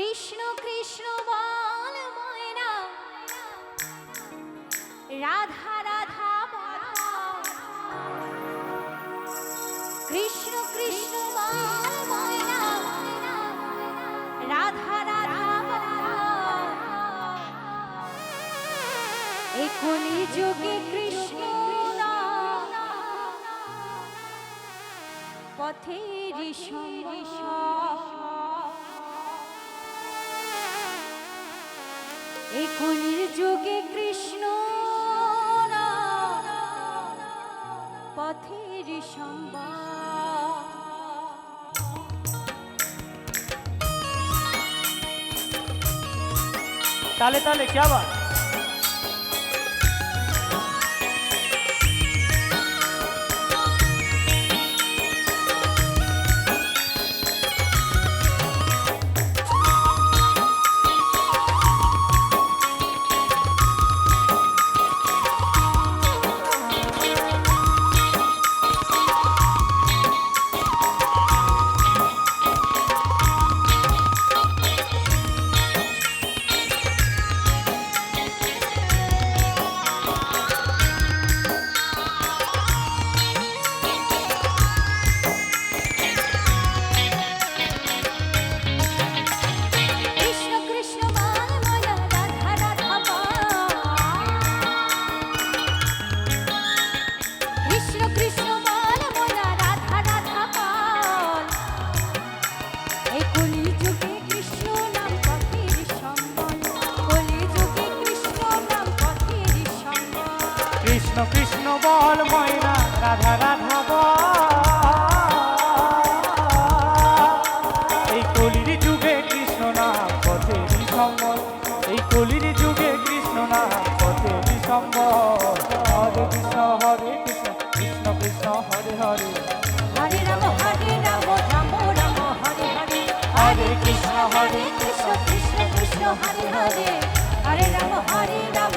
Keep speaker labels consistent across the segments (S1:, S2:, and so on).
S1: কৃষ্ণ কৃষ্ণ বল ময়না রাধা রাধা কৃষ্ণ কৃষ্ণ বল ময়না রাধা রাধা এখনি যোগে কৃষ্ণ পথে ঋষি ঋষি এখনের যোগে কৃষ্ণ পথের সম্বাদ
S2: তালে তালে কে আবার কৃষ্ণ কৃষ্ণ বল ময়না রাধা রাধা বল এই কলির যুগে কৃষ্ণ না পথে সম্বল এই কলির যুগে কৃষ্ণ না পথে সম্বল হরে কৃষ্ণ হরে কৃষ্ণ কৃষ্ণ কৃষ্ণ
S1: হরে হরে হরে রাম হরে রাম রাম রাম হরে হরে হরে কৃষ্ণ হরে কৃষ্ণ কৃষ্ণ কৃষ্ণ হরে হরে হরে রাম হরে রাম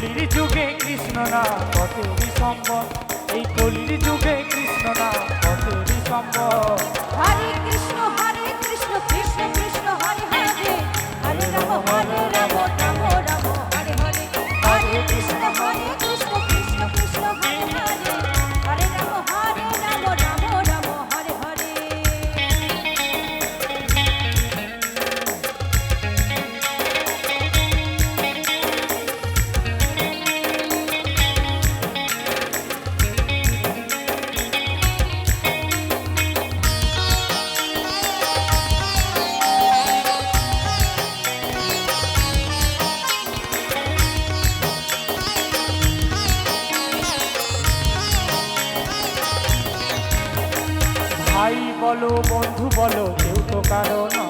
S2: কলির যুগে কৃষ্ণ না কত সম্ভব এই কলির যুগে কৃষ্ণ না কত সম্ভব বলো বন্ধু বলো কেউ তো কারণ